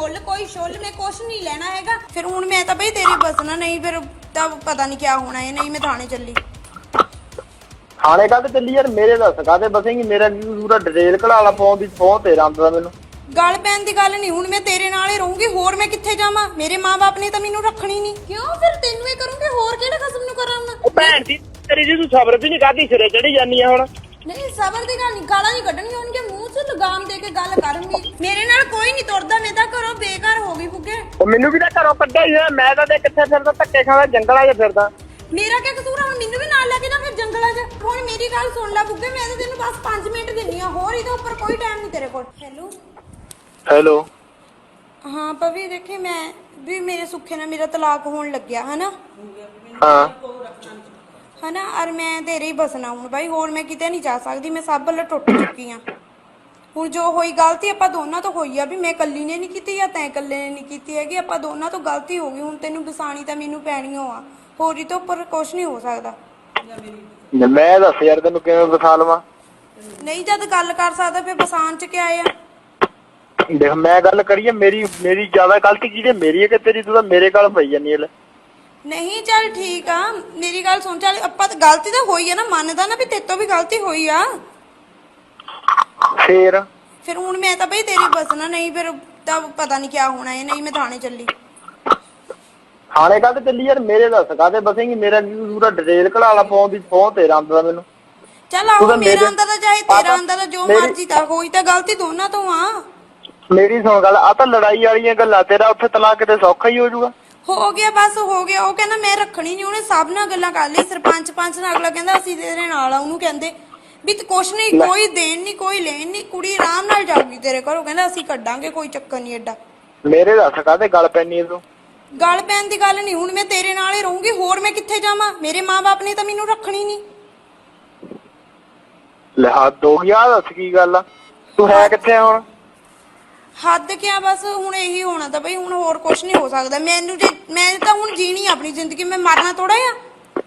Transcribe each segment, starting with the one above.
ਮੁੱਲ ਕੋਈ ਛੁੱਲ ਮੈਂ ਕੁਛ ਨਹੀਂ ਲੈਣਾ ਹੈਗਾ। ਫਿਰ ਹੁਣ ਮੈਂ ਤਾਂ ਬਈ ਤੇਰੀ ਬਸਣਾ ਨਹੀਂ ਫਿਰ ਤਾਂ ਪਤਾ ਨਹੀਂ ਕਿਆ ਹੋਣਾ ਹੈ ਨਹੀਂ ਮੈਂ ਥਾਣੇ ਚੱਲੀ। ਥਾਣੇ ਕਾਹਤੇ ਚੱਲੀ ਯਾਰ? ਮੇਰੇ ਦੱਸ ਕਾਹਤੇ ਬਸੇਂਗੀ? ਮੇਰਾ ਕੀ ਪੂਰਾ ਡਿਟੇਲ ਘਲਾਲਾ ਪਾਉਣ ਦੀ ਫੋਨ ਤੇਰਾ ਆਉਂਦਾ ਮੈਨੂੰ। ਗੱਲ ਪੈਣ ਦੀ ਗੱਲ ਨਹੀਂ ਹੁਣ ਮੈਂ ਤੇਰੇ ਨਾਲ ਹੀ ਰਹੂੰਗੀ ਹੋਰ ਮੈਂ ਕਿੱਥੇ ਜਾਵਾਂ? ਮੇਰੇ ਮਾਪੇ ਨੇ ਤਾਂ ਮੈਨੂੰ ਰੱਖਣੀ ਨਹੀਂ। ਕਿਉਂ? ਫਿਰ ਤੈਨੂੰ ਇਹ ਕਰੂੰਗੀ ਹੋਰ ਕਿਹੜੇ ਖਸਮ ਨੂੰ ਕਰਾਂਗਾ? ਭੈਣ ਦੀ ਤੇਰੀ ਜੀ ਤੂੰ ਸਬਰ ਵੀ ਨਹੀਂ ਕਾਦੀ ਸਿਰੇ ਚੜੀ ਜਾਨੀ ਆ ਹੁਣ। ਨਹੀਂ ਸਬਰ ਦੀ ਗੱਲ ਨਹੀਂ ਗਾਲਾਂ ਮੈਨੂੰ ਵੀ ਤਾਂ ਘਰੋਂ ਕੱਢਿਆ ਹੀ ਆ ਮੈਂ ਤਾਂ ਤੇ ਕਿੱਥੇ ਫਿਰਦਾ ਧੱਕੇ ਖਾਂਦਾ ਜੰਗਲਾਂ 'ਚ ਫਿਰਦਾ। ਮੇਰਾ ਕੀ ਕਸੂਰ ਆ? ਹੁਣ ਮੈਨੂੰ ਵੀ ਨਾਲ ਲੈ ਕੇ ਨਾ ਫਿਰ ਜੰਗਲਾਂ 'ਚ। ਹੁਣ ਮੇਰੀ ਗੱਲ ਸੁਣ ਲੈ ਬੁੱਗੇ ਮੈਂ ਤਾਂ ਤੈਨੂੰ ਬਸ 5 ਮਿੰਟ ਦਿੰਨੀ ਆ ਹੋਰ ਇਹਦੇ ਉੱਪਰ ਕੋਈ ਟਾਈਮ ਨਹੀਂ ਤੇਰੇ ਕੋਲ। ਹੈਲੋ? ਹੈਲੋ? ਹਾਂ ਪਵੀ ਦੇਖੀ ਮੈਂ ਵੀ ਮੇਰੇ ਸੁੱਖੇ ਨਾਲ ਮੇਰਾ ਤਲਾਕ ਹੋਣ ਲੱਗਿਆ ਹਨਾ? ਹਾਂ। ਹਨਾ? ਔਰ ਮੈਂ ਤੇਰੇ ਹੀ ਬਸਣਾ ਹੁਣ ਬਾਈ। ਹੋਰ ਮੈਂ ਕਿਤੇ ਨਹੀਂ ਜਾ ਸਕਦੀ। ਮੈਂ ਸਭ ਵੱਲੋਂ ਟੁੱਟ ਚੁੱਕੀ ਆ ਹੁਣ ਜੋ ਹੋਈ ਗਲਤੀ ਆਪਾਂ ਦੋਨਾਂ ਤੋਂ ਹੋਈ ਆ ਵੀ ਮੈਂ ਇਕੱਲੀ ਨੇ ਨਹੀਂ ਕੀਤੀ ਜਾਂ ਤੈਂ ਇਕੱਲੇ ਨੇ ਨਹੀਂ ਕੀਤੀ ਹੈਗੀ ਆਪਾਂ ਦੋਨਾਂ ਤੋਂ ਗਲਤੀ ਹੋ ਗਈ ਹੁਣ ਤੈਨੂੰ ਬਸਾਣੀ ਤਾਂ ਮੈਨੂੰ ਪੈਣੀ ਓ ਆ। ਹੋਰ ਇਹ ਤੋਂ ਉੱਪਰ ਕੁਝ ਨਹੀਂ ਹੋ ਸਕਦਾ। ਮੈਂ ਦੱਸ ਯਾਰ ਤੈਨੂੰ ਕਿਵੇਂ ਬਸਾ ਲਵਾਂ? ਨਹੀਂ ਜਦ ਗੱਲ ਕਰ ਸਕਦਾ ਫਿਰ ਬਸਾਨ ਚ ਕਿਆ ਆ? ਦੇਖ ਮੈਂ ਗੱਲ ਕਰੀਏ ਮੇਰੀ ਮੇਰੀ ਜ਼ਿਆਦਾ ਗਲਤੀ ਕੀ ਹੈ ਮੇਰੀ ਹੈ ਕਿ ਤੇਰੀ? ਤੂੰ ਤਾਂ ਮੇਰੇ ਗੱਲ ਪਈ ਜਾਨੀ ਹੈ ਨਹੀਂ ਚੱਲ ਠੀਕ ਆ। ਮੇਰੀ ਗੱਲ ਸੁਣ ਚੱਲ ਆਪਾਂ ਤਾਂ ਗਲਤੀ ਤਾਂ ਹੋਈ ਆ ਨਾ ਮੰਨਦਾ ਨਾ ਵੀ ਤੇਤੋਂ ਵੀ ਗਲਤੀ ਹੋਈ ਆ। ਫੇਰ? ਫਿਰ ਹੁਣ ਮੈਂ ਤਾਂ ਬਈ ਤੇਰੀ ਬਸਣਾ ਨਹੀਂ ਫਿਰ ਤਾਂ ਪਤਾ ਨਹੀਂ ਕਿਆ ਹੋਣਾ ਹੈ ਨਹੀਂ ਮੈਂ ਥਾਣੇ ਚੱਲੀ। ਥਾਣੇ ਕਾਹਤੇ ਚੱਲੀ ਯਾਰ ਮੇਰੇ ਦੱਸ ਕਾਹਤੇ ਬਸੇਂਗੀ? ਮੇਰਾ ਕੀ ਪੂਰਾ ਡਿਟੇਲ ਘਲਾਲਾ ਪਾਉਣ ਦੀ ਫੋਨ ਤੇਰਾ ਆਉਂਦਾ ਮੈਨੂੰ। ਚੱਲ ਤੂੰ ਆਹੋ ਤਾਂ ਮੇਰਾ ਅੰਦਰ ਤਾਂ ਚਾਹੇ ਤੇਰਾ ਅੰਦਰ ਤਾਂ ਜੋ ਮੇਰੀ- ਮਰਜ਼ੀ ਤਾਂ ਹੋਈ ਤਾਂ ਗਲਤੀ ਦੋਨਾਂ ਤੋਂ ਆ। ਮੇਰੀ ਸੁਣ ਗੱਲ ਆ ਤਾਂ ਲੜਾਈ ਵਾਲੀਆਂ ਗੱਲਾਂ ਤੇਰਾ ਉੱਥੇ ਤਲਾਕ ਕਿਤੇ ਸੌਖਾ ਹੀ ਹੋ ਜਾਊਗਾ। ਹੋ ਗਿਆ ਬਸ ਹੋ ਗਿਆ ਉਹ ਕਹਿੰਦਾ ਮੈਂ ਰੱਖਣੀ ਨਹੀਂ ਉਹਨੇ ਸਭ ਨਾਲ ਗੱਲਾਂ ਕਰ ਲਈ ਸਰਪੰਚ ਪੰਚ ਨਾਲ ਅਗਲਾ ਕਹਿੰਦਾ ਅਸੀਂ ਤੇਰੇ ਨਾਲ ਆ ਉਹਨੂੰ ਕਹਿੰਦੇ। ਵੀ ਤੇ ਕੁਛ ਨਹੀਂ ਲੈ। ਕੋਈ ਦੇਣ ਨਹੀਂ ਕੋਈ ਲੈਣ ਨਹੀਂ ਕੁੜੀ ਆਰਾਮ ਨਾਲ ਜਾਊਗੀ ਤੇਰੇ ਘਰੋਂ ਕਹਿੰਦਾ ਅਸੀਂ ਕੱਢਾਂਗੇ ਕੋਈ ਚੱਕਰ ਨਹੀਂ ਐਡਾ ਮੇਰੇ ਦੱਸ ਕਾਹਤੇ ਗੱਲ ਪੈਣੀ ਹੈ ਤੂੰ? ਗੱਲ ਪੈਣ ਦੀ ਗੱਲ ਨਹੀਂ ਹੁਣ ਮੈਂ ਤੇਰੇ ਨਾਲ ਹੀ ਰਹੂੰਗੀ ਹੋਰ ਮੈਂ ਕਿੱਥੇ ਜਾਵਾਂ? ਮੇਰੇ ਮਾਪੇ ਨੇ ਤਾਂ ਮੈਨੂੰ ਰੱਖਣੀ ਨਹੀਂ। ਲੈ ਹੱਦ ਹੋ ਗਿਆ ਦੱਸ ਕੀ ਗੱਲ ਆ? ਤੂੰ ਹੈ ਕਿੱਥੇ ਆ ਹੁਣ? ਹੱਦ ਕਿਆ ਬਸ ਹੁਣ ਇਹੀ ਹੋਣਾ ਤਾਂ ਬਈ ਹੁਣ ਹੋਰ ਕੁਝ ਨਹੀਂ ਹੋ ਸਕਦਾ। ਮੈਨੂੰ ਜੇ ਮੈਂ ਤਾਂ ਹੁਣ ਜੀਣੀ ਆ ਆਪਣੀ ਜ਼ਿੰਦਗੀ ਮੈਂ ਮਰਨਾ ਥੋੜਾ ਆ।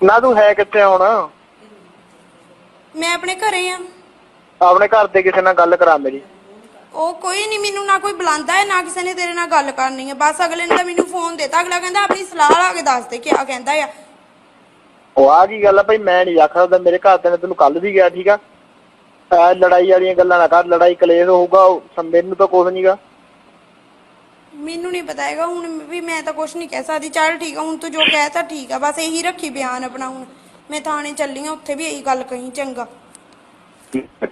ਨਾ ਤੂੰ ਹੈ ਕਿੱਥੇ ਆ ਹੁਣ? ਮੈਂ ਆਪਣੇ ਘਰੇ ਆ। ਆਪਣੇ ਘਰ ਦੇ ਕਿਸੇ ਨਾਲ ਗੱਲ ਕਰਾ ਮੇਰੀ। ਉਹ ਕੋਈ ਨਹੀਂ ਮੈਨੂੰ ਨਾ ਕੋਈ ਬੁਲਾਉਂਦਾ ਹੈ ਨਾ ਕਿਸੇ ਨੇ ਤੇਰੇ ਨਾਲ ਗੱਲ ਕਰਨੀ ਹੈ। ਬਸ ਅਗਲੇ ਨੇ ਤਾਂ ਮੈਨੂੰ ਫੋਨ ਦਿੱਤਾ। ਅਗਲਾ ਕਹਿੰਦਾ ਆਪਣੀ ਸਲਾਹ ਲਾ ਕੇ ਦੱਸ ਦੇ ਕਿਆ ਕਹਿੰਦਾ ਆ। ਉਹ ਆ ਕੀ ਗੱਲ ਆ ਭਾਈ ਮੈਂ ਨਹੀਂ ਆਖ ਸਕਦਾ ਮੇਰੇ ਘਰ ਦੇ ਨੇ ਤੈਨੂੰ ਕੱਲ ਵੀ ਗਿਆ ਠੀਕ ਆ। ਐ ਲੜਾਈ ਵਾਲੀਆਂ ਗੱਲਾਂ ਨਾ ਕਰ। ਲੜਾਈ ਕਲੇਸ਼ ਹੋਊਗਾ ਉਹ। ਸ- ਮੈਨੂੰ ਤਾਂ ਕੁਝ ਨਹੀਂਗਾ ਮੈਨੂੰ ਨਹੀਂ ਪਤਾ ਹੈਗਾ। ਹੁਣ ਵੀ ਮੈਂ ਤਾਂ ਕੁਝ ਨਹੀਂ ਕਹਿ ਸਕਦੀ। ਚੱਲ ਠੀਕ ਆ ਹੁਣ ਤੂੰ ਜੋ ਕਹਿਤਾ ਠੀਕ ਆ। ਬਸ ਇਹੀ ਰੱਖੀ ਬਿਆਨ ਆਪਣਾ ਹੁਣ। ਮੈਂ ਥਾਣੇ ਚੱਲੀ ਆ ਉੱਥੇ ਵੀ ਇਹੀ ਗੱਲ ਕਹੀ ਚੰਗਾ।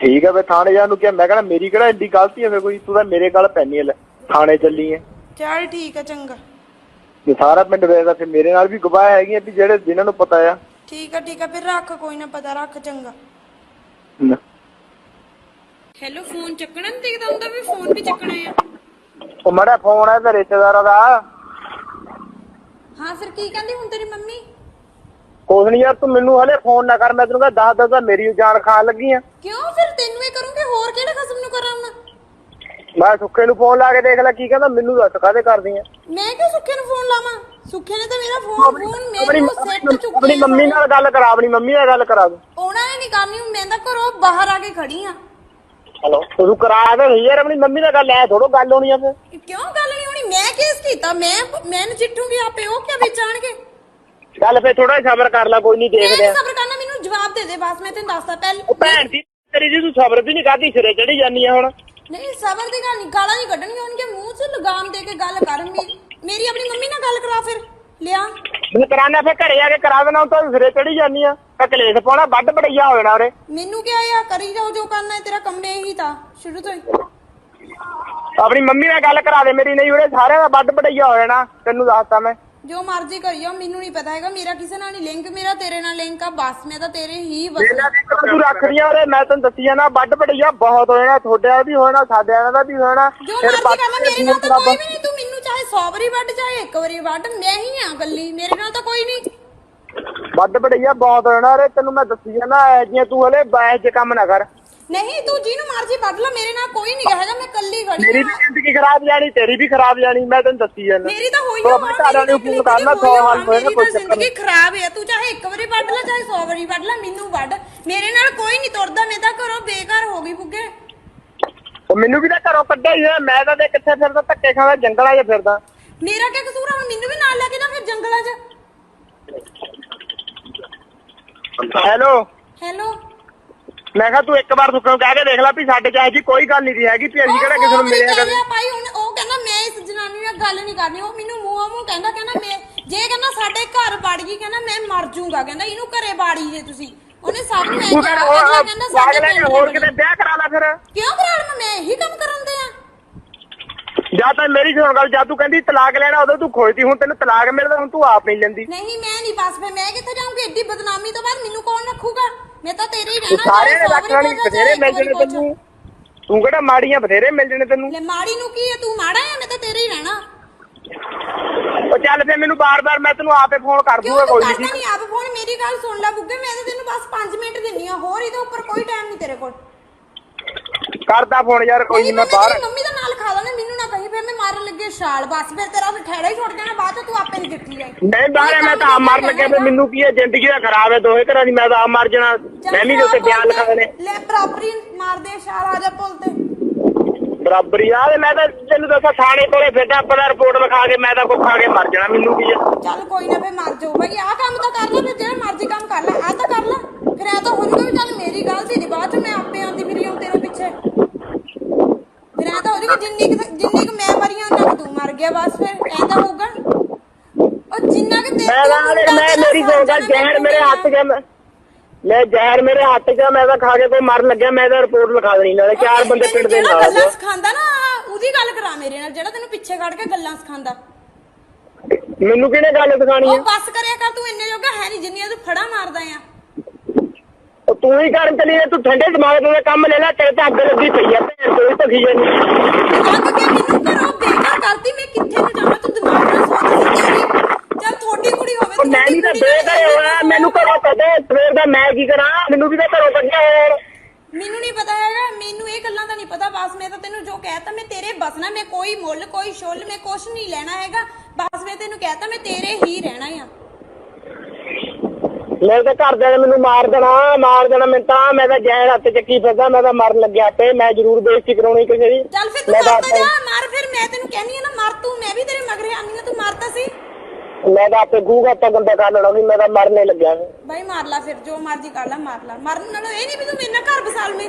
ਠੀਕ ਆ ਫੇ ਥਾਣੇ ਜਾਣ ਨੂੰ ਕਿਹਾ ਮੈਂ ਕਹਿੰਦਾ ਮੇਰੀ ਕਿਹੜਾ ਐਡੀ ਗਲਤੀ ਹੈ ਫੇ ਕੋਈ ਤੂੰ ਤਾਂ ਮੇਰੇ ਗੱਲ ਪੈਣੀ ਹੈ ਲੈ ਥਾਣੇ ਚੱਲੀ ਐ ਚੱਲ ਠੀਕ ਆ ਚੰਗਾ। ਤੇ ਸਾਰਾ ਪਿੰਡ ਵੇਖਦਾ ਫੇ ਮੇਰੇ ਨਾਲ ਵੀ ਗਵਾਹ ਹੈਗੀਆਂ ਵੀ ਜਿਹੜੇ ਜਿਨ੍ਹਾਂ ਨੂੰ ਪਤਾ ਆ। ਠੀਕ ਆ ਠੀਕ ਆ ਫਿਰ ਰੱਖ ਕੋਈ ਨਾ ਪਤਾ ਰੱਖ ਚੰਗਾ। ਲੈ। ਹੈਲੋ ਫੋਨ ਚੱਕਣਾ ਨਹੀਂ ਦਿਖਦਾ ਹੁੰਦਾ ਵੀ ਫੋਨ ਵੀ ਚੱਕਣਾ ਆ। ਉਹ ਮੜਾ ਫੋਨ ਆ ਤੇ ਰਿਸ਼ਤੇਦਾਰਾਂ ਦਾ। ਹਾਂ ਫਿਰ ਕੀ ਕਹਿੰਦੀ ਹੁਣ ਤੇਰੀ ਮੰਮੀ? ਕੁਛ ਨਹੀਂ ਯਾਰ ਤੂੰ ਮੈਨੂੰ ਹਲੇ ਫੋਨ ਨਾ ਕਰ ਮੈਂ ਤੈਨੂੰ ਕਹਾਂ ਦਸ ਦਸ ਦਾ ਮੇਰੀ ਜਾਨ ਖਾਣ ਲੱਗੀ ਆ ਕਿਉਂ ਫਿਰ ਤੈਨੂੰ ਇਹ ਕਰੂੰਗੇ ਹੋਰ ਕਿਹੜੇ ਖਸਮ ਨੂੰ ਕਰਾਂ ਮੈਂ? ਸੁੱਖੇ ਨੂੰ ਫੋਨ ਲਾ ਕੇ ਦੇਖ ਲੈ ਕੀ ਕਹਿੰਦਾ ਮੈਨੂੰ ਦੱਸ ਕਾਹਦੇ ਕਰਦੀ ਆ ਮੈਂ ਕਿਉਂ ਸੁੱਖੇ ਨੂੰ ਫੋਨ ਲਾਵਾਂ? ਸੁੱਖੇ ਨੇ ਤਾਂ ਮੇਰਾ ਫੋਨ ਫੋਨ ਆਪਣੀ ਮੇਰੇ ਕੋਲ ਸੈੱਟ ਆਪਣੀ ਚੁੱਕਿਆ ਮੰਮੀ ਨਾਲ ਗੱਲ ਕਰਾ ਆਪਣੀ ਮੰਮੀ ਨਾਲ ਗੱਲ ਕਰਾ ਦੂੰ ਉਹਨਾਂ ਨੇ ਨਹੀਂ ਕਰਨੀ ਮੈਂ ਤਾਂ ਘਰੋਂ ਬਾਹਰ ਆ ਕੇ ਖੜੀ ਆ। ਹਲੋ ਤੂੰ ਕਰਾ ਦੇ ਨਹੀਂ ਯਾਰ ਆਪਣੀ ਮੰਮੀ ਨਾਲ ਗੱਲ ਐ ਥੋੜੋ ਗੱਲ ਹੋਣੀ ਆ ਫੇ ਕਿਉਂ ਗੱਲ ਨਹੀਂ ਹੋਣੀ? ਮੈਂ ਕੇਸ ਕੀਤਾ ਮੈਂ ਮੈਂ ਨਜਿੱਠੂਗੀ ਆਪੇ ਉਹ ਕਿਆ ਵੇਚਣਗੇ ਚੱਲ ਫੇ ਥੋੜਾ ਸਬਰ ਕਰ ਲੈ ਕੋਈ ਨਹੀਂ ਦੇਖਦੇ ਆ। ਸਬਰ ਕਰਨਾ ਮੈਨੂੰ ਜਵਾਬ ਦੇ ਦੇ ਬਸ ਮੈਂ ਤੈਨੂੰ ਦੱਸਦਾ ਪਹਿਲ ਉਹ ਭੈਣ ਦੀ ਤੇਰੀ ਜੀ ਤੂੰ ਸਬਰ ਵੀ ਨਹੀਂ ਕਰਦੀ ਸਿਰੇ ਚੜੀ ਜਾਨੀ ਆ ਹੁਣ। ਨਹੀਂ ਸਬਰ ਦੀ ਗੱਲ ਨਹੀਂ ਗਾਲਾਂ ਨਹੀਂ ਕੱਢਣੀਆਂ ਉਹਨਕੇ ਮੂੰਹ 'ਚ ਲਗਾਮ ਦੇ ਕੇ ਗੱਲ ਕਰ ਮੇਰੀ ਮੇਰੀ ਆਪਣੀ ਮੰਮੀ ਨਾਲ ਗੱਲ ਕਰਾ ਫਿਰ ਲਿਆ। ਮੈਂ ਕਰਾਣਾ ਫੇ ਘਰੇ ਆ ਕੇ ਕਰਾ ਦੇਣਾ ਤਾਂ ਸਿਰੇ ਚੜੀ ਜਾਨੀ ਆ। ਤਾਂ ਕਲੇਸ਼ ਪਾਉਣਾ ਵੱਡ ਬੜਈਆ ਹੋ ਜਾਣਾ ਉਰੇ। ਮੈਨੂੰ ਕਿਹਾ ਆ ਕਰੀ ਜਾਓ ਜੋ ਕਰਨਾ ਹੈ ਤੇਰਾ ਕੰਮ ਇਹੀ ਤਾਂ ਸ਼ੁਰੂ ਤੋਂ ਹੀ। ਆਪਣੀ ਮੰਮੀ ਨਾਲ ਗੱਲ ਕਰਾ ਦੇ ਮੇਰੀ ਨਹੀਂ ਉਰੇ ਸਾਰਿਆਂ ਦਾ ਵੱਡ ਬੜਈਆ ਹੋ ਜਾਣਾ ਤੈਨੂੰ ਦੱਸਤਾ ਮੈਂ। ਜੋ ਮਰਜ਼ੀ ਕਰਿਓ ਮੈਨੂੰ ਨਹੀਂ ਪਤਾ ਹੈਗਾ ਮੇਰਾ ਕਿਸੇ ਨਾਲ ਨਹੀਂ ਲਿੰਕ ਮੇਰਾ ਤੇਰੇ ਨਾਲ ਲਿੰਕ ਆ ਬਸ ਮੈਂ ਤਾਂ ਤੇਰੇ ਹੀ ਬਸ ਇਹਨਾਂ ਦੀ ਤੂੰ ਰੱਖਦੀਆਂ ਉਰੇ ਮੈਂ ਤੈਨੂੰ ਦੱਸੀ ਜਾਣਾ ਵੱਡ ਬੜਈਆ ਬਹੁਤ ਹੋ ਜਾਣਾ ਤੁਹਾਡਿਆਂ ਵੀ ਹੋਣਾ ਸਾਡਿਆਂ ਦਾ ਵੀ ਹੋਣਾ। ਜੋ ਮਰਜ਼ੀ ਕਰਨਾ ਮੇਰੇ ਨਾਲ ਤਾਂ ਕੋਈ ਵੀ ਨਹੀਂ ਤੂੰ ਮੈਨੂੰ ਚਾਹੇ 100 ਵਾਰੀ ਵੱਢ ਚਾਹੇ ਇੱਕ ਵਾਰੀ ਵੱਢ ਮੈਂ ਹੀ ਆ ਗੱਲੀ ਮੇਰੇ ਨਾਲ ਤਾਂ ਕੋਈ ਨਹੀਂ। ਵੱਡ ਬੜਈਆ ਬਹੁਤ ਹੋ ਜਾਣਾ ਉਰੇ ਤੈਨੂੰ ਮੈਂ ਦੱਸੀ ਜਾਣਾ ਐ ਜਿਹੀਆਂ ਤੂੰ ਹਲੇ ਬਾਇਸ ਚ ਕੰਮ ਨਾ ਕਰ। ਨਹੀਂ ਤੂੰ ਜਿਹਨੂੰ ਮਰਜ਼ੀ ਵੱਢ ਲੈ ਮੇਰੇ ਨਾਲ ਕੋਈ ਨਹੀਂ ਹੈਗਾ ਮੈਂ ਕੱਲੀ ਖੜੀ ਮੇਰੀ ਵੀ ਜ਼ਿੰਦਗੀ ਖਰਾਬ ਜਾਣੀ ਤੇਰੀ ਵੀ ਖਰਾਬ ਜਾਣੀ ਮੈਂ ਤੈਨੂੰ ਦੱਸੀ ਜਾਣਾ ਮੇਰੀ ਤਾਂ ਹੋਈ ਤੂੰ ਆਪਣੇ ਘਰ ਵਾਲੇ ਨੂੰ ਫੋਨ ਕਰ ਲੈ ਹਾਲ ਹੋਏ ਨਾ ਕੋਈ ਚੱਕਰ ਜ਼ਿੰਦਗੀ ਨਹੀਂ ਖਰਾਬ ਹੈ ਤੂੰ ਚਾਹੇ ਇੱਕ ਵਾਰੀ ਵੱਢ ਲੈ ਚਾਹੇ 100 ਵਾਰੀ ਵੱਢ ਲੈ ਮੈਨੂੰ ਵੱਢ। ਮੇਰੇ ਨਾਲ ਕੋਈ ਨਹੀਂ ਤੁਰਦਾ ਮੈਂ ਤਾਂ ਘਰੋਂ ਬੇਘਰ ਹੋ ਗਈ ਬੁੱਗੇ ਉਹ ਮੈਨੂੰ ਵੀ ਤਾਂ ਘਰੋਂ ਕੱਢਿਆ ਹੀ ਆ ਮੈਂ ਤਾਂ ਤੇ ਕਿੱਥੇ ਫਿਰਦਾ ਧੱਕੇ ਖਾਂਦਾ ਜੰਗਲਾਂ 'ਚ ਫਿਰਦਾ। ਮੇਰਾ ਕੀ ਕਸੂਰ ਆ ਹੁਣ ਮੈਨੂੰ ਵੀ ਨਾਲ ਲੈ ਕੇ ਨਾ ਫਿਰ ਜੰਗਲਾਂ 'ਚ? ਹੈਲੋ? ਹੈਲੋ? ਮੈਂ ਕਿਹਾ ਤੂੰ ਇੱਕ ਵਾਰ ਸੁੱਖੋਂ ਕਹਿ ਕੇ ਦੇਖ ਲੈ ਵੀ ਸਾਡੇ 'ਚ ਇਹੋ ਜਿਹੀ ਕੋਈ ਗੱਲ ਨਹੀਂ ਸੀ ਹੈਗੀ ਵੀ ਅਸੀਂ ਕਿਹੜਾ ਕਿਸੇ ਨੂੰ ਮਿਲਿਆ ਕਦੇ। ਭਾਈ ਹੁਣ ਉਹ ਕਹਿੰਦਾ ਮੈਂ ਇਸ ਜਨਾਨੀ ਨਾਲ ਗੱਲ ਨਹੀਂ ਕਰਨੀ ਉਹ ਮੈਨੂੰ ਮੂੰਹੋਂ ਮੂੰਹ ਕਹਿੰਦਾ ਕਹਿੰਦਾ ਮੈਂ ਜੇ ਕਹਿੰਦਾ ਸਾਡੇ ਘਰ ਵੜ ਗਈ ਕਹਿੰਦਾ ਮੈਂ ਮਰ ਜਾਊਂਗਾ ਕਹਿੰਦਾ ਇਹਨੂੰ ਘਰੇ ਬਾੜੀ ਜੇ ਤੁਸੀਂ। ਉਹਨੇ ਸਭ ਨੂੰ ਤੂੰ ਇਹ ਫਿਰ ਕਿਹਾ ਅਗਲਾ ਕਹਿੰਦਾ ਸਾਡੇ ਲੈ ਕੇ ਪਿੰਡ ਹੋਰ ਦੇ ਕਿਤੇ ਵਿਆਹ ਕਰਾ ਲੈ ਫਿਰ। ਕਿਉਂ ਕਰਾਉਣਾ ਮੈਂ ਇਹੀ ਕੰਮ ਕਰਾਉਂਦੇ ਆ। ਜਾਂ ਤਾਂ ਮੇਰੀ ਸੁਣ ਗੱਲ ਜਾਂ ਤੂੰ ਕਹਿੰਦੀ ਤਲਾਕ ਲੈਣਾ ਉਦੋਂ ਤੂੰ ਖੋਜਦੀ ਹੁਣ ਤੈਨੂੰ ਤਲਾਕ ਮਿਲਦਾ ਹੁਣ ਤੂੰ ਆਪ ਨਹੀਂ ਲੈਂਦੀ ਨਹੀਂ ਮੈਂ ਨਹੀਂ ਬਸ ਫੇ ਮੈਂ ਕਿੱਥੇ ਜਾਊਂਗੀ? ਐਡੀ ਬਦਨਾਮੀ ਤੋਂ ਬਾਅਦ ਮੈਨੂੰ ਕੌਣ ਰੱਖੂਗਾ? ਮੈਂ ਤਾਂ ਤੇਰੇ ਹੀ ਤੂੰ ਰਹਿਣਾ ਸਾਰਿਆਂ ਨੇ ਸੌ ਵਾਰੀ ਬਥੇਰੇ ਮਿਲ ਜਣੇ ਤੈਨੂੰ। ਤੂੰ ਕਿਹੜਾ ਮਾੜੀਆਂ ਬਥੇਰੇ ਮਿਲ ਜਣੇ ਤੈਨੂੰ? ਲੈ ਮਾੜੀ ਨੂੰ ਕੀ ਹੈ? ਤੂੰ ਮਾੜਾ ਹੈ ਮੈਂ ਤਾਂ ਤੇਰੇ ਹੀ ਰਹਿਣਾ। ਉਹ ਚੱਲ ਫੇ ਮੈਨੂੰ ਬਾਰ-ਬਾਰ ਮੈਂ ਤੈਨੂੰ ਆਪੇ ਫੋਨ ਕਰ ਕਿਉਂ ਦੂੰਗਾ ਤੂੰ ਕੋਈ ਨਹੀਂ ਨਹੀਂ? ਆਪ ਫੋਨ ਮੇਰੀ ਗੱਲ ਸੁਣ ਲੈ ਬੁੱਗੇ ਮੈਂ ਤਾਂ ਤੈਨੂੰ ਬਸ 5 ਮਿੰਟ ਦਿੰਨੀ ਆ ਹੋਰ ਇਹਦੇ ਉੱਪਰ ਕੋਈ ਟਾਈਮ ਨਹੀਂ ਤੇਰੇ ਕੋਲ। ਕਰਦਾ ਫੋਨ ਯਾਰ ਕੋਈ ਨਹੀਂ ਨਹੀਂ ਮੈਂ ਬਾਹਰ ਤੇਰੀ ਮੰਮੀ ਦਾ ਨਾਲ ਖਾ ਲੈਣਾ ਮੈਨੂੰ ਨਾ ਕਹੀਂ ਫਿਰ ਮੈਂ ਮਾਰਨ ਲੱਗੇ ਛਾਲ। ਬਸ ਫਿਰ ਤੇਰਾ ਫਿਰ ਠੇੜਾ ਹੀ ਛੁੱਟ ਜਾਣਾ ਬਾਅਦ ਚ ਤੂੰ ਆਪੇ ਨਹੀਂ ਦਿੱਤੀ ਜਾਏ ਮੈਂ ਬਾਹਰ ਆ, ਮੈਂ ਤਾਂ ਆਪ ਮਰਨ ਲੱਗਿਆ ਫੇ ਮੈਨੂੰ ਕੀ ਹੈ ਜ਼ਿੰਦਗੀ ਦਾ ਖਰਾਬ ਹੈ ਦੋਹੇ ਘਰਾਂ ਦੀ ਮੈਂ ਤਾਂ ਆਪ ਮਰ ਜਾਣਾ। ਮੈਂ ਵੀ ਦੇ ਉੱਤੇ ਬਿਆਨ ਲਿਖਾ ਦੇਣੇ ਲੈ ਬਰਾਬਰੀ ਮਾਰਦੇ ਛਾਲ ਆ ਜਾ ਪੁੱਲ ਤੇ। ਬਰਾਬਰੀ ਆ ਤੇ ਮੈਂ ਤਾਂ ਤੈਨੂੰ ਦੱਸਾਂ ਥਾਣੇ ਕੋਲੇ ਫਿਰਦਾ ਆਪਣਾ ਰਿਪੋਰਟ ਲਿਖਾ ਕੇ ਮੈਂ ਤਾਂ ਕੋ ਖਾ ਕੇ ਮਰ ਜਾਣਾ ਮੈਨੂੰ ਕੀ ਹੈ। ਚੱਲ ਕੋਈ ਨਾ ਫੇ ਮਰ ਜਾਓ ਭਾਈ ਆਹ ਕੰਮ ਤਾਂ ਕਰ ਲੈ ਫਿਰ ਜਿਹੜਾ ਮਰਜ਼ੀ ਕੰਮ ਕਰ ਲੈ ਆਹ ਤਾਂ ਕਰ ਲੈ। ਫਿਰ ਐ ਤਾਂ ਹੋਣੀ ਵੀ ਚੱਲ ਮੇਰੀ ਗਲਤੀ ਨਹੀਂ ਬਾਅਦ ਚ ਮੈਂ ਆਪੇ ਆਂਦੀ ਫਿਰੀ ਹਾਂ ਤੇਰੇ ਪਿੱਛੇ। ਫਿਰ ਐ ਤਾਂ ਹੋਣੀ ਕਿ ਜਿੰਨੀ ਕੁ ਜਿੰਨੀ ਕੁ ਮੈਂ ਮਰੀ ਹਾਂ ਉਹਨਾਂ ਕੁ ਤੂੰ ਮਰ ਗਿਆ ਬਸ ਫਿਰ ਐ ਤਾਂ ਹੋਊਗਾ। ਉਹ ਜਿੰਨਾ ਕਿ ਮੈਂ ਤਾਂ ਦੇਖ, ਮੈਂ ਮੇਰੀ ਸੁਣ ਗੱਲ ਜ਼ਹਿਰ ਮੇਰੇ ਹੱਥ 'ਚ ਮੈਂ ਮੈਂ ਜ਼ਹਿਰ ਮੇਰੇ ਹੱਥ 'ਚ ਆ, ਮੈਂ ਤਾਂ ਖਾ ਕੇ ਕੋਈ ਮਰਨ ਲੱਗਿਆ ਮੈਂ ਤਾਂ ਰਿਪੋਰਟ ਲਿਖਾ ਦੇਣੀ ਨਾਲੇ ਚਾਰ ਬੰਦੇ ਪਿੰਡ ਦੇ ਨਾਲ ਆ। ਗੱਲਾਂ। ਸਿਖਾਉਂਦਾ ਨਾ ਉਹਦੀ ਗੱਲ ਕਰਾ ਮੇਰੇ ਨਾਲ ਜਿਹੜਾ ਤੈਨੂੰ ਪਿੱਛੇ ਕੱਢ ਕੇ ਗੱਲਾਂ ਸਿਖਾਉਂਦਾ। ਮੈਨੂੰ ਕਿਹਨੇ ਗੱਲ ਸਿਖਾਣੀ ਉਹ ਹੈ ਬਸ ਕਰਿਆ ਕਰ ਤੂੰ ਇੰਨੇ ਜੋਗਾ ਹੈ ਨਹੀਂ ਜਿੰਨੀਆਂ ਤੂੰ ਫੜਾ ਮਾਰਦਾ ਆ। ਤੂੰ ਹੀ ਕਰਨ ਚਲੀ ਹੈ, ਤੂੰ ਠੰਡੇ ਦਿਮਾਗ ਨਾਲ ਕੰਮ ਲੈ ਲੈ ਤੇਰੇ ਤਾਂ ਅੱਗ ਲੱਗੀ ਪਈ ਆ ਭੈਣ ਕੋਈ ਭਖੀ ਜਾਨੀ ਲੱਗ ਕੇ ਮੈਨੂੰ ਘਰੋਂ ਬੇਘਰ ਕਰਤੀ ਮੈਂ ਕਿੱਥੇ ਨੂੰ ਜਾਵਾਂ? ਤੂੰ ਦਿਮਾਗ ਨਾਲ ਸੋਚ ਸੀ ਤੇਰੀ ਚੱਲ ਥੋੜੀ ਕੁੜੀ ਹੋਵੇ ਉਹ ਮੈਂ ਨਹੀਂ ਤਾਂ ਤੁਹਾਡੀ ਕੁੜੀ ਬੇਘਰੇ ਹੋਇਆ ਮੈਨੂੰ ਘਰੋਂ ਕੱਢੇ ਸਵੇਰ ਦਾ ਮੈਂ ਕੀ ਕਰਾਂ? ਮੈਨੂੰ ਵੀ ਤਾਂ ਘਰੋਂ ਕੱਢਿਆ ਹੋਇਆ ਮੈਨੂੰ ਨਹੀਂ ਪਤਾ ਹੈਗਾ ਮੈਨੂੰ ਇਹ ਗੱਲਾਂ ਦਾ ਨਹੀਂ ਪਤਾ। ਬਸ ਮੈਂ ਤਾਂ ਤੈਨੂੰ ਜੋ ਕਹਿਤਾ ਮੈਂ ਤੇਰੇ ਬਸਣਾ ਮੈਂ ਕੋਈ ਮੁੱਲ ਕੋਈ ਮੈਂ ਕੁਛ ਨਹੀਂ ਲੈਣਾ ਹੈਗਾ। ਬਸ ਮੈਂ ਤੈਨੂੰ ਕਹਿਤਾ ਮੈਂ ਤੇਰੇ ਹੀ ਰਹਿਣਾ ਆ। ਮੇਰੇ ਤਾਂ ਘਰਦਿਆਂ ਨੇ ਮੈਨੂੰ ਮਾਰ ਦੇਣਾ ਮਾਰ ਦੇਣਾ ਮੈਂ ਤਾਂ ਮੈਂ ਤਾਂ ਜ਼ਹਿਰ ਹੱਥ ਚੱਕੀ ਫਿਰਦਾ ਮੈਂ ਤਾਂ ਮਰਨ ਲੱਗਿਆ ਪਏ ਮੈਂ ਜ਼ਰੂਰ ਬੇਇੱਜ਼ਤੀ ਕਰਾਉਣੀ ਕਿਸੇ ਦੀ। ਚੱਲ ਫਿਰ ਤੂੰ ਮੈਂ ਤਾਂ ਮਰਦਾ ਜਾ ਮਾਰ ਫਿਰ ਮੈਂ ਤੈਨੂੰ ਕਹਿੰਨੀ ਆ ਨਾ ਮਰ ਤੂੰ ਮੈਂ ਵੀ ਤੇਰੇ ਮਗਰੇ ਆਨੀ ਆ ਤੂੰ ਮਰਦਾ ਸੀ? ਮੈਂ ਤਾਂ ਆਪੇ ਗੂਗਾ ਤਾਂ ਗੰਦਾ ਕਰ ਲੈਣਾ ਮੈਂ ਤਾਂ ਮਰਨੇ ਲੱਗਿਆ। ਬਾਈ ਮਾਰ ਲਾ ਫਿਰ ਜੋ ਮਰਜ਼ੀ ਕਰ ਲੈ ਮਾਰ ਲਾ। ਮਰਨ ਨਾਲੋਂ ਇਹ ਨਹੀਂ ਵੀ ਤੂੰ ਮੇਰੇ ਨਾਲ ਘਰ ਬਸਾਲ ਮੇ।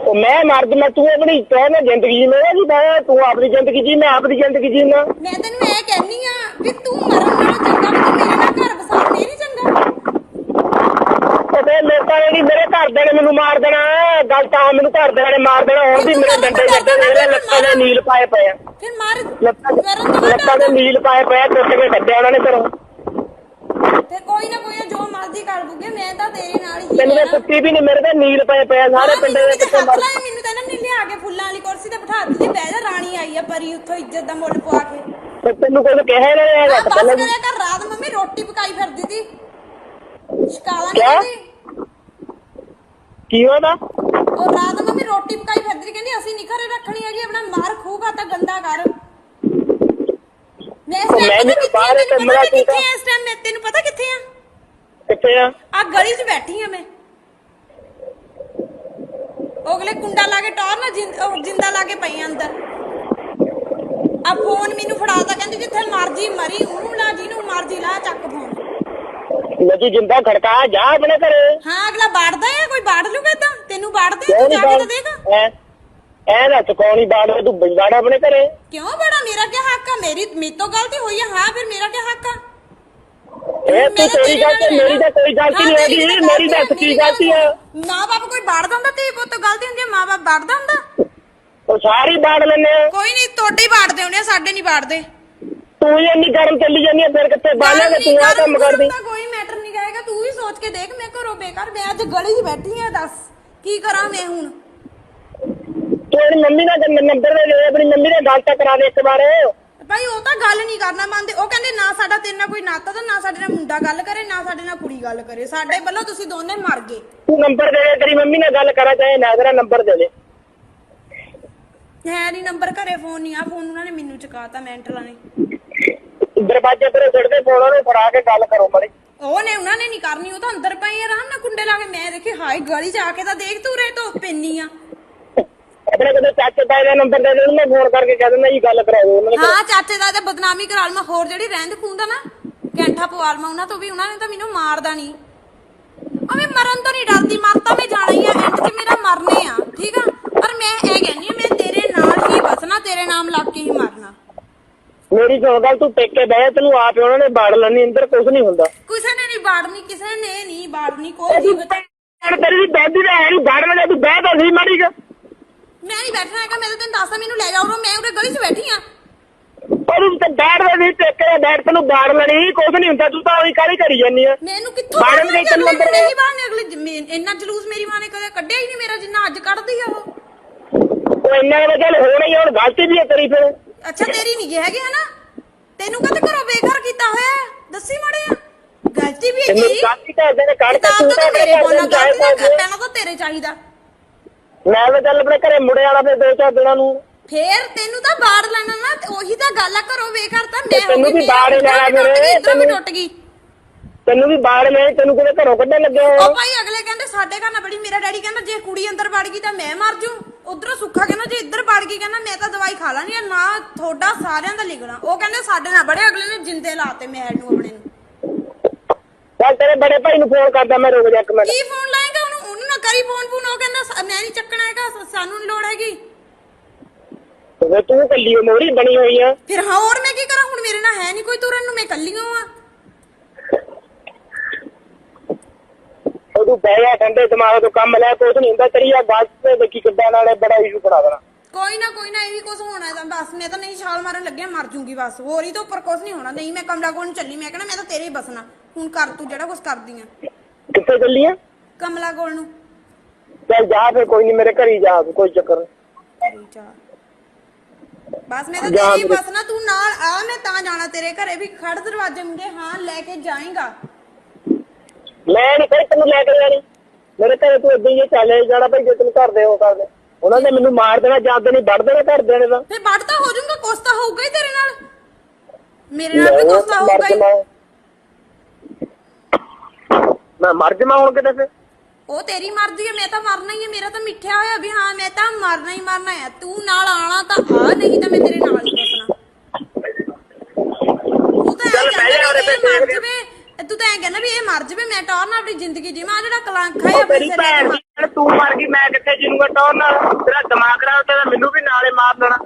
ਉਹ ਮੈਂ ਮਰ ਮੈਂ ਤੂੰ ਆਪਣੀ ਤੈਨੂੰ ਜ਼ਿੰਦਗੀ ਜੀ ਮੈਂ ਤੂੰ ਆਪਣੀ ਜ਼ਿੰਦਗੀ ਜੀ ਮੈਂ ਆਪਣੀ ਜ਼ਿੰਦਗੀ ਜੀਣਾ ਮੈਂ ਤੈਨੂੰ ਇਹ ਕਹਿਨੀ ਆ ਵੀ ਤੂੰ ਮਰਨ ਨਾਲੋਂ ਚੰਗਾ ਵੀ ਤੂੰ ਮੇਰੇ ਨਾਲ ਘਰ ਬਸਾਲ ਨਹੀਂ ਚੰਗਾ ਉਹ ਤੇ ਮੇਰੇ ਤਾਂ ਜਿਹੜੀ ਮੇਰੇ ਘਰਦਿਆਂ ਨੇ ਮੈਨੂੰ ਮਾਰ ਦੇਣਾ ਗੱਲ ਤਾਂ ਮੈਨੂੰ ਘਰਦਿਆਂ ਨੇ ਮਾਰ ਦੇਣਾ ਹੁਣ ਵੀ ਮੇਰੇ ਡੰਡੇ ਡੰਡੇ ਮੇਰੇ ਲੱਤਾਂ ਦੇ ਨੀਲ ਪਾਏ ਪਏ ਆ। ਫਿਰ ਮਾਰ ਲੱਤਾਂ ਕਰਨ ਤੋਂ ਲੱਤਾਂ ਦੇ ਨੀਲ ਪਾਏ ਪਏ ਆ ਟੁੱਟ ਕੇ ਕੱਢਿਆ ਉਹਨਾਂ ਨੇ ਘਰੋਂ। ਤੇ ਕੋਈ ਨਾ ਕੋਈ ਨਾ ਜੋ ਮਰਜ਼ੀ ਕਰ ਬੁਗੇ ਮੈਂ ਤਾਂ ਤੇਰੇ ਨਾਲ ਹੀ ਤੈਨੂੰ ਮੈਂ। ਕੁੱਤੀ ਵੀ ਨਹੀਂ ਮੇਰੇ ਤੇ ਨੀਲ ਪਏ ਪਏ ਆ ਸਾਰੇ ਹਾਂ, ਪਿੰਡ ਦੇ ਕਿੱਥੇ ਤਾਂ ਮਰ ਮੈਨੂੰ ਤਾਂ ਇਹਨਾਂ ਨੇ ਲਿਆ ਕੇ ਫੁੱਲਾਂ ਵਾਲੀ ਕੁਰਸੀ ਤੇ ਬਿਠਾ ਦਿੱਤੀ ਬਹਿ ਜਾ ਰਾਣੀ ਆਈ ਆ ਪਰੀ ਉੱਥੋਂ ਇੱਜ਼ਤ ਦਾ ਮੁੱਲ ਪਵਾ ਕੇ। ਤੇ ਤੈਨੂੰ ਕੁਝ ਕਿਹਾ ਨੇ ਆਹ ਹੈਗਾ ਬਸ ਪਹਿਲਾਂ ਕਰ ਰਾਤ ਮੰਮੀ ਰੋਟੀ ਪਕਾਈ ਫਿਰਦੀ ਤੀ ਸ਼ਿਕਾਲਾ? ਨਹੀਂ ਕੀ ਹੋਦਾ ਉਹ ਰਾਤ ਮੰਮੀ ਰੋਟੀ ਪਕਾਈ ਫਿਰਦੀ ਤੀ, ਕਹਿੰਦੀ ਅਸੀਂ ਨਹੀਂ ਘਰੇ ਰੱਖਣੀ ਹੈਗੀ ਆਪਣਾ ਮਾਰ ਖੂਗਾ ਤਾਂ ਗੰਦਾ ਕਰ। ਮੈਂ ਇਸ ਉਹ ਟਾਈਮ ਮੈਂ ਵੀ ਪਤਾ ਬਾਹਰ ਕਿੱਥੇ ਆ? ਤੇ ਤੈਨੂੰ ਪਤਾ ਮੇਰਾ ਮੈਂ ਕਿੱਥੇ ਠੀਕ ਆ ਇਸ ਟਾਈਮ ਮੈਂ ਤੈਨੂੰ ਪਤਾ ਕਿੱਥੇ ਆ? ਕਿੱਥੇ ਆ? ਆ ਗਲੀ 'ਚ ਬੈਠੀ ਆ ਮੈਂ। ਉਹ ਅਗਲੇ ਕੁੰਡਾ ਲਾ ਕੇ ਟੌਰ ਨਾ ਜਿੰਦ- ਲਾ ਕੇ ਪਈ ਅੰਦਰ। ਆ ਫੋਨ ਮੈਨੂੰ ਫੜਾਤਾ ਕਹਿੰਦੀ ਜਿੱਥੇ ਮਰਜ਼ੀ ਮਰੀ ਉਹਨੂੰ ਲਾ ਜਿਹਨੂੰ ਮਰਜ਼ੀ ਲਾ ਚੱਕ ਫੋਨ ਜਿੰਦਾ ਖੜਕਾ ਜਾ ਆਪਣੇ ਘਰੇ। ਹਾਂ ਅਗਲਾ ਬਾੜਦਾ ਹੈ ਕੋਈ ਬਾੜ ਲੂਗਾ ਇਦਾਂ? ਤੈਨੂੰ ਬਾੜਦੇ ਤੂੰ ਜਾ ਕੇ ਤਾਂ ਦੇਖ। ਐ ਐ ਦੱਸ ਕੌਣੀ ਬਾੜ ਤੂੰ ਬੰਦਾੜਾ ਆਪਣੇ ਘਰੇ? ਕਿਉਂ ਬੜਾ? ਮੇਰਾ ਕੀ ਹੱਕ ਆ? ਮੇਰੀ ਮੇਰੇ ਤੋਂ ਗਲਤੀ ਹੋਈ ਆ ਹਾਂ ਫਿਰ ਮੇਰਾ ਕੀ ਹੱਕ ਆ? ਇਹ ਤੂੰ ਤੇਰੀ ਗੱਲ ਤੇ ਮੇਰੀ ਤਾਂ ਕੋਈ ਗਲਤੀ ਨਹੀਂ ਹੈਗੀ ਮੇਰੀ ਦੱਸ ਕੀ ਗਲਤੀ ਆ? ਮਾਂ ਬਾਪ ਕੋਈ ਬਾੜ ਦਿੰਦਾ ਤੇ ਪੁੱਤ ਗਲਤੀ ਹੁੰਦੀ ਆ ਮਾਂ ਬਾਪ ਬਾੜਦਾ ਹੁੰਦਾ? ਉਹ ਸਾਰੀ ਬਾੜ ਲੈਨੇ ਆ। ਕੋਈ ਨਹੀਂ ਤੁਹਾਡੇ ਹੀ ਬਾੜਦੇ ਹੋਣੇ ਆ ਸਾਡੇ ਨਹੀਂ ਬਾੜਦੇ। ਤੂੰ ਹੀ ਇੰਨੀ ਗਰਮ ਚੱਲੀ ਜਾਂਦੀ ਆ ਫਿਰ ਕਿੱਥੇ ਬਾਲਾਂਗੇ ਤੂੰ ਆ ਕੰਮ ਕਰਦੀ? ਤਾਂ ਕੋਈ ਮੈਟਰ ਨਹੀਂ ਕਹੇਗਾ ਤੂੰ ਵੀ ਸੋਚ ਕੇ ਦੇਖ ਮੈਂ ਘਰੋਂ ਬੇਕਾਰ ਮੈਂ ਅੱਜ ਗਲੀ 'ਚ ਬੈਠੀ ਆ ਦੱਸ। ਕੀ ਕਰਾਂ ਮੈਂ ਹੁਣ? ਤੂੰ ਆਪਣੀ ਮੰਮੀ ਨਾਲ ਗੱਲ- ਨੰਬਰ ਦੇ ਦੇ ਆਪਣੀ ਮੰਮੀ ਨਾਲ ਗੱਲ ਤਾਂ ਕਰਾ ਦੇ ਇੱਕ ਵਾਰ। ਭਾਈ ਉਹ ਤਾਂ ਗੱਲ ਨਹੀਂ ਕਰਨਾ ਮੰਨਦੇ। ਉਹ ਕਹਿੰਦੇ ਨਾ ਸਾਡਾ ਤੇਰੇ ਨਾਲ ਕੋਈ ਨਾਤਾ ਤਾਂ ਨਾ ਸਾਡੇ ਨਾਲ ਮੁੰਡਾ ਗੱਲ ਕਰੇ ਨਾ ਸਾਡੇ ਨਾਲ ਕੁੜੀ ਗੱਲ ਕਰੇ। ਸਾਡੇ ਵੱਲੋਂ ਤੁਸੀਂ ਦੋਨੇ ਮਰ ਗਏ। ਤੂੰ ਨੰਬਰ ਦੇ ਦੇ ਤੇਰੀ ਮੰਮੀ ਨਾਲ ਗੱਲ ਕਰਾ ਚਾਹੇ ਨਾ ਤੇਰਾ ਨੰਬਰ ਦੇ ਦੇ। ਹੈ ਨਹੀਂ ਨੰਬਰ ਘਰੇ ਫੋਨ ਨਹੀਂ ਆ। ਫੋਨ ਉਹਨਾਂ ਨੇ ਮੈਨੂੰ ਚੁਕਾਤਾ ਮੈਂਟਲਾਂ ਨੇ। ਦਰਵਾਜ਼ੇ ਤੇ ਛੱਡਦੇ ਫੋਨ ਉਹਨੂੰ ਫੜਾ ਕੇ ਗੱਲ ਕਰੋ ਮੜੀ। ਉਹ ਨੇ ਉਹਨਾਂ ਨੇ ਨਹੀਂ ਕਰਨੀ ਉਹ ਤਾਂ ਅੰਦਰ ਪਈ ਆ ਆਰਾਮ ਨਾਲ ਕੁੰਡੇ ਲਾ ਕੇ ਮੈਂ ਦੇਖੀ ਹਾਏ ਗਲੀ ਆ ਕੇ ਤਾਂ ਦੇਖ ਤੂੰ ਰੇ ਧੁੱਪ ਪੈਣੀ ਆ। ਆਪਣੇ ਕੋਲ ਚਾਚੇ ਤਾਏ ਦਾ ਨੰਬਰ ਦੇ ਦੇ ਮੈਂ ਫੋਨ ਕਰਕੇ ਕਹਿ ਦਿੰਦਾ ਜੀ ਗੱਲ ਕਰਾ ਦਿਓ ਉਹਨਾਂ ਨੇ ਹਾਂ ਚਾਚੇ ਦਾ ਤੇ ਬਦਨਾਮੀ ਕਰਾ ਲਵਾਂ ਹੋਰ ਜਿਹੜੀ ਰਹਿੰਦ ਖੂੰਦਾ ਨਾ ਕੈਂਠਾ ਪਵਾ ਲਵਾਂ ਉਹਨਾਂ ਤੋਂ ਵੀ ਉਹਨਾਂ ਨੇ ਤਾਂ ਮੈਨੂੰ ਮਾਰਦਾ ਨਹੀਂ ਅਵੇ ਮਰਨ ਤੋਂ ਨਹੀਂ ਡਰਦੀ ਮਰ ਤਾਂ ਮੈਂ ਜਾਣਾ ਹੀ ਆ ਐਂਡ 'ਚ ਮੇਰਾ ਮਰਨੇ ਆ ਠੀਕ ਆ? ਪਰ ਮੈਂ ਇਹ ਕਹਿੰਨੀ ਆ ਮੈਂ ਤੇਰੇ ਨਾਲ ਹੀ ਬਸਣਾ ਤੇਰੇ ਨਾਮ ਲੱਗ ਕੇ ਹੀ ਮਰਨਾ। ਮੇਰੀ ਸੁਣ ਗੱਲ ਤੂੰ ਟੇਕ ਕੇ ਬਹਿ ਤੈਨੂੰ ਆਪ ਉਹਨਾਂ ਨੇ ਬਾੜ ਲੈਣੀ ਅੰਦਰ ਕੁਝ ਨਹੀਂ ਹੁੰਦਾ। ਕਿਸੇ ਨੇ ਨਹੀਂ ਬਾੜਨੀ ਕਿਸੇ ਨੇ ਨਹੀਂ ਬਾੜਨੀ ਕੋਈ ਜੀਵਤ ਹੁਣ ਤੇਰੀ ਵੀ ਦਾਦੀ ਦਾ ਹੈ ਨਹੀਂ ਬਾੜ ਲੈ ਤੂੰ ਬਹਿ ਤਾਂ ਨਹੀਂ ਮਾੜੀ ਗਾ ਮੈਂ ਨਹੀਂ ਬੈਠਣਾ ਹੈਗਾ ਮੈਂ ਤਾਂ ਤੈਨੂੰ ਦੱਸਦਾ ਮੈਨੂੰ ਲੈ ਜਾ ਉਰੋਂ ਮੈਂ ਉਰੇ ਗਲੀ 'ਚ ਬੈਠੀ ਆ। ਉਹਨੂੰ ਤੇ ਬੈਠ ਦੇ ਨਹੀਂ ਟੇਕ ਕੇ ਬੈਠ ਤੈਨੂੰ ਬਾੜ ਲੈਣੀ ਕੁਝ ਨਹੀਂ ਹੁੰਦਾ ਤੂੰ ਤਾਂ ਉਹੀ ਕਾਹਲੀ ਕਰੀ ਜਾਂਦੀ ਆ। ਮੈਨੂੰ ਕਿੱਥੋਂ ਬਾੜਨ ਦੇ ਤੈਨੂੰ ਅੰਦਰ ਨਹੀਂ ਬਾੜਨੇ ਅਗਲੇ ਜ- ਮੈਂ- ਇੰਨਾ ਜਲੂਸ ਮੇਰੀ ਮਾਂ ਨੇ ਕਦੇ ਕੱਢਿਆ ਹੀ ਨਹੀਂ ਮੇਰਾ ਜਿੰਨਾ ਅੱਜ ਕੱਢਦੀ ਆ ਉਹ। ਉਹ ਇੰਨਾ ਚੱਲ ਹੋਣਾ ਹੀ ਹੁਣ ਗਲਤੀ ਵੀ ਹੈ ਤੇਰੀ ਫਿਰ। ਅੱਛਾ ਤੇਰੀ ਨਹੀਂ ਗੇ ਹੈਗੀ ਹਨਾ? ਤੈਨੂੰ ਕਦੇ ਘਰੋਂ ਬੇਘਰ ਕੀਤਾ ਹੋਇਆ? ਹੈ? ਦੱਸੀ ਮਾੜੇ ਆ। ਗਲਤੀ ਵੀ ਹੈਗੀ। ਗਲਤੀ ਤਾਂ ਇਦਾਂ ਨੇ ਕੱਢ ਤੂੰ ਤਾਂ ਤਾਂ ਮੇਰੇ ਕੋਲ ਨਾ ਪਹਿਲਾਂ ਤਾਂ ਤੇਰੇ ਚਾਹੀਦਾ। ਮੈਂ ਤਾਂ ਚੱਲ ਆਪਣੇ ਘਰੇ ਮੁੰਡੇ ਵਾਲਾ ਫਿਰ ਦੋ ਚਾਰ ਦਿਨਾਂ ਨੂੰ। ਫੇਰ ਤੈਨੂੰ ਤਾਂ ਬਾੜ ਲੈਣਾ ਨਾ ਤੇ ਉਹੀ ਤਾਂ ਗੱਲ ਆ ਘਰੋਂ ਬੇਘਰ ਤਾਂ ਮੈਂ ਤੈਨੂੰ ਗਈ ਵੀ ਬਾੜ ਹੀ ਲੈਣਾ ਇਧਰੋਂ ਵੀ ਮੇਰੇ, ਟੁੱਟ ਗਈ, ਇੱਧਰੋਂ ਵੀ ਤੈਨੂੰ- ਟੁੱਟ ਗਈ। ਤੈਨੂੰ ਵੀ ਬਾੜ ਲੈ ਤੈਨੂੰ ਕਿਤੇ ਘਰੋਂ ਕੱਢਣ ਲੱਗਿਆ ਹੋਇਆ। ਉਹ ਭਾਈ ਅਗਲੇ ਕਹਿੰਦੇ ਸਾਡੇ ਘਰ ਨਾ ਬੜੀ ਮੇਰਾ ਡੈਡੀ ਕਹਿੰਦਾ ਜੇ ਕੁੜੀ ਅੰਦਰ ਵੜ ਗਈ ਤਾਂ ਮੈਂ ਮਰ ਜੂ। ਉਧਰੋਂ ਸੁੱਖਾ ਕਹਿੰਦਾ ਜੇ ਇੱਧਰ ਵੜ ਗਈ ਕਹਿੰਦਾ ਮੈਂ ਤਾਂ ਦਵਾਈ ਖਾ ਲਾਂਗੀ ਨਾ ਤੁਹਾਡਾ ਸਾਰਿਆਂ ਦਾ ਲਿਖਣਾ ਉਹ ਕਹਿੰਦੇ ਸਾਡੇ ਨਾਲ ਬੜੇ ਅਗਲੇ ਨੇ ਜਿੰਦੇ ਲਾਤੇ ਮੈਡ ਨੂੰ ਆਪਣੇ ਨੂੰ। ਚੱਲ ਤੇਰੇ ਬੜੇ ਭਾਈ ਨੂੰ ਫੋਨ ਕਰਦਾ ਮੈਂ ਰੁਕ ਜਾ ਇੱਕ ਮਿੰਟ। ਕੀ ਫੋਨ ਲਾਏਗਾ ਉਹਨੂੰ? ਉਹਨੂੰ ਨਾ ਕਰੀ ਫੋਨ ਫੋਨ ਉਹ ਕਹਿੰਦਾ ਸਾ- ਮੈਂ ਨਹੀਂ ਚੱਕਣਾ ਹੈਗਾ ਸ- ਸਾਨੂੰ ਨਹੀਂ ਲੋੜ ਹੈਗੀ। ਤੇ ਤੂੰ ਕੱਲੀ ਮੋਰੀ ਬਣੀ ਹੋਈ ਆ। ਫਿਰ ਹਾਂ ਹੋਰ ਮੈਂ ਕੀ ਕਰਾਂ? ਹੁਣ ਮੇਰੇ ਨਾਲ ਹੈ ਨਹੀਂ ਕੋਈ ਤੁਰਨ ਨੂੰ ਮੈਂ ਕੱਲੀ ਹਾਂ ਤੂੰ ਬਹਿ ਜਾ ਠੰਡੇ ਦਿਮਾਗ ਤੋਂ ਕੰਮ ਲੈ ਕੁਝ ਨਹੀਂ ਹੁੰਦਾ ਤੇਰੀ ਆ ਗੱਲ ਤੇ ਦੇਖੀ ਕਿੱਦਾਂ ਨਾਲੇ ਬੜਾ ਇਸ਼ੂ ਬਣਾ ਦੇਣਾ। ਕੋਈ ਨਾ ਕੋਈ ਨਾ ਇਹੀ ਕੁਝ ਹੋਣਾ ਤਾਂ ਬਸ ਮੈਂ ਤਾਂ ਨਹੀਂ ਛਾਲ ਮਾਰਨ ਲੱਗਿਆ ਮਰ ਜੂੰਗੀ ਬਸ। ਹੋਰ ਹੀ ਤੋਂ ਉੱਪਰ ਕੁਝ ਨਹੀਂ ਹੋਣਾ ਨਹੀਂ ਮੈਂ ਕਮਲਾ ਕੋਲ ਨੂੰ ਚੱਲੀ ਮੈਂ ਕਹਿਣਾ ਮੈਂ ਤਾਂ ਤੇਰੇ ਹੀ ਬਸਣਾ। ਹੁਣ ਕਰ ਤੂੰ ਜਿਹੜਾ ਕੁਝ ਕਰਦੀ ਆ। ਕਿੱਥੇ ਚੱਲੀ ਆ? ਕਮਲਾ ਕੋਲ ਨੂੰ। ਚੱਲ ਜਾ ਫਿਰ ਕੋਈ ਨਹੀਂ ਮੇਰੇ ਘਰ ਹੀ ਜਾ ਕੋਈ ਚੱਕਰ। ਤੇਰੀ। ਬਸ ਮੈਂ ਤਾਂ ਜਾ ਤੇਰੀ ਮੇਰੇ- ਬਸਣਾ ਤੂੰ ਨਾਲ ਆ ਮੈਂ ਤਾਂ ਜਾਣਾ ਤੇਰੇ ਘਰੇ ਵੀ ਖੜ ਦਰਵਾਜ਼ੇ ਮੁੰਡੇ ਹਾਂ ਲੈ ਕੇ ਜਾਏਗਾ। ਮੈਂ ਨਹੀਂ ਫਿਰ ਤੈਨੂੰ ਲੈ ਕੇ ਜਾਣੀ। ਮੇਰੇ ਘਰੇ ਤੂੰ ਇਦਾਂ ਹੀ ਚੱਲੇ ਜਾਣਾ ਭਾਈ ਜੇ ਤੈਨੂੰ ਘਰ ਦੇ ਹੋ ਕਰਦੇ ਉਹਨਾਂ ਨੇ ਮੈਨੂੰ ਮਾਰ ਦੇਣਾ ਜਾਂਦੇ ਨਹੀਂ ਵੜ ਦੇਣਾ ਘਰ ਦੇ ਨੇ ਤਾਂ। ਫੇ ਵੱਡ ਤਾਂ ਹੋ ਜਾਊਗਾ ਕੁਛ ਤਾਂ ਹੋਊਗਾ ਹੀ ਤੇਰੇ ਨਾਲ। ਮੇਰੇ ਨਾਲ ਵੀ ਕੁਛ ਤਾਂ ਹੋਊਗਾ ਹੀ। ਮੈਂ ਮਰ ਜਾਵਾਂ ਹੁਣ ਕਿਤੇ ਫਿਰ? ਉਹ ਤੇਰੀ ਮਰਜ਼ੀ ਹੈ ਮੈਂ ਤਾਂ ਮਰਨਾ ਹੀ ਹੈ ਮੇਰਾ ਤਾਂ ਮਿੱਠਿਆ ਹੋਇਆ ਵੀ ਹਾਂ ਮੈਂ ਤਾਂ ਮਰਨਾ ਹੀ ਮਰਨਾ ਹੈ ਤੂੰ ਨਾਲ ਆਣਾ ਤਾਂ ਆ ਨਹੀਂ ਤਾਂ ਮੈਂ ਤੇਰੇ ਨਾਲ ਹੀ ਬਸਣਾ। ਤੂੰ ਤਾਂ ਚੱਲ ਇਹ ਕਹਿੰਦਾ ਵੀ ਫਿਰ ਮਰ ਜਵੇ ਇਹ ਕਹਿੰਦਾ ਵੀ ਇਹ ਮਰ ਜਵੇ ਮੈਂ ਟੌਰ ਨਾਲ ਆਪਣੀ ਜ਼ਿੰਦਗੀ ਜੀਵਾਂ ਆਹ ਜਿਹੜਾ ਕਲੰਕ ਹੈ ਉਹ ਆਪਣੇ ਤੇਰੀ ਭੈਣ ਦੀ ਤੂੰ ਮਰ ਗਈ ਮੈਂ ਕਿੱਥੇ ਜੀਨੂਗਾ ਟੌਰ ਨਾਲ ਤੇਰਾ ਦਿਮਾਗ ਖਰਾਬ ਤੇ ਮੈਨੂੰ ਵੀ ਨਾਲੇ ਮਾਰ ਦੇਣਾ।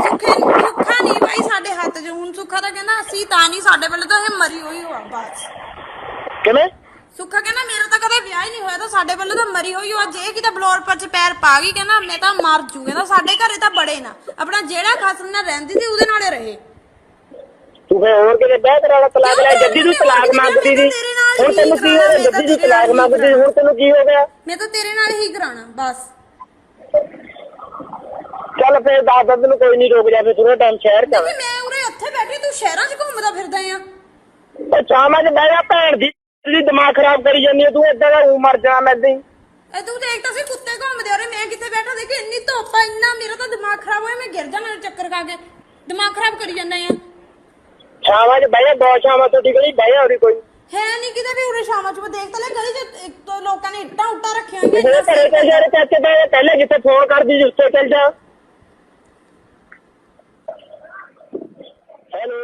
ਸੁੱਖੇ ਸੁੱਖਾ ਨਹੀਂ ਭਾਈ ਸਾਡੇ ਹੱਥ 'ਚ ਹੁਣ ਸੁੱਖਾ ਤਾਂ ਕਹਿੰਦਾ ਅਸੀਂ ਤਾਂ ਨਹੀਂ ਸਾਡੇ ਵੱਲੋਂ ਤਾਂ ਇਹ ਮਰੀ ਹੋਈ ਹੋਆ ਬਸ। ਕਿਵੇਂ? ਸੁੱਖਾ ਕਹਿੰਦਾ ਮੇਰਾ ਤਾਂ ਕਦੇ ਵਿਆਹ ਹੀ ਨਹੀਂ ਹੋਇਆ ਤਾਂ ਸਾਡੇ ਵੱਲੋਂ ਤਾਂ ਮਰੀ ਹੋਈ ਹੋਆ ਜੇ ਕਿਤੇ ਬਲੋਰ ਪਰ ਚ ਪੈਰ ਪਾ ਗਈ ਕਹਿੰਦਾ ਮੈਂ ਤਾਂ ਮਰ ਜੂ ਕਹਿੰਦਾ ਸਾਡੇ ਘਰੇ ਤਾਂ ਬੜੇ ਨਾ ਆਪਣਾ ਜਿਹੜਾ ਖਸਮ ਨਾਲ ਰਹਿੰਦੀ ਸੀ ਉਹਦੇ ਨਾਲੇ ਰਹੇ। ਤੂੰ ਫੇ ਹੋਰ ਕਿਤੇ ਬਹਿ ਤੇਰਾ ਤਲਾਕ ਲੈ ਜੱਦੀ ਤੇਰੇ ਤਲਾਕ ਮੰਗਦੀ ਸੀ। ਹੁਣ ਤੈਨੂੰ ਕੀ ਹੋ ਗਿਆ? ਜੱਦੀ ਤੇਰੇ ਤਲਾਕ ਮੰਗਦੀ ਹੁਣ ਤੈਨੂੰ ਕੀ ਹੋ ਗਿਆ? ਮੈਂ ਤਾਂ ਤੇਰੇ ਨਾਲ ਹੀ ਕਰਾਣਾ ਬਸ। ਚੱਲ ਫੇਰ ਦੱਸ ਦਿਨ ਤੈਨੂੰ ਕੋਈ ਨਹੀਂ ਰੁਕ ਜਾ ਫੇ ਥੋੜਾ ਟਾਈਮ ਸ਼ਹਿਰ ਚ ਵੀ ਮੈਂ ਉਰੇ ਉੱਥੇ ਬੈਠੀ ਤੂੰ ਸ਼ਹਿਰਾਂ 'ਚ ਘੁੰਮਦਾ ਫਿਰਦਾ ਆ। ਉਹ ਸ਼ਾਮਾਂ ਚ ਬਹਿ ਜਾ ਭੈਣ ਦੀ ਤੇਰੀ ਦਿਮਾਗ ਖਰਾਬ ਕਰੀ ਜਾਂਦੀ ਹੈ ਤੂੰ ਏਦਾਂ ਦਾ ਊਂ ਮਰ ਜਾਣਾ ਮੈਂ ਏਦਾਂ ਹੀ। ਇਹ ਤੂੰ ਦੇਖ ਤਾਂ ਸੀ ਕੁੱਤੇ ਘੁੰਮਦੇ ਔਰੇ ਮੈਂ ਕਿੱਥੇ ਬੈਠਾ ਦੇਖ ਇੰਨੀ ਧੁੱਪ ਆ ਇੰਨਾ ਮੇਰਾ ਤਾਂ ਦਿਮਾਗ ਖਰਾਬ ਹੋਇਆ ਮੈਂ ਗਿਰ ਜਾਣਾ ਚੱਕਰ ਖਾ ਕੇ। ਦਿਮਾਗ ਖਰਾਬ ਕਰੀ ਜਾਂਦਾ ਆ। ਸ਼ਾਮਾਂ ਚ ਬਹਿ ਜਾ ਦੋ ਸ਼ਾਮਾਂ ਤੋਂ ਟਿਕਲੀ ਬਹਿ ਜਾ ਉਰੀ ਕੋਈ। ਹੈ ਨਹੀਂ ਕਿਤੇ ਵੀ ਉਰੇ ਸ਼ਾਮਾਂ 'ਚ ਮੈਂ ਦੇਖ ਤਾਂ ਲੈ ਗਲੀ 'ਚ ਇੱਕ ਦੋ ਲੋਕਾਂ ਨੇ ਇੱਟਾਂ ਉੱਟਾਂ ਰੱਖੀਆਂ ਹੋਈਆਂ ਦੇ ਘਰੇ ਚੱਲ ਜਾ ਚਾਚੇ ਬਹਿ ਜਾ ਪਹਿਲੇ ਜਿੱਥੇ ਫੋਨ ਕਰਦੀ ਸੀ ਉੱਥੇ ਚੱਲ ਜਾ। ਹੈਲੋ।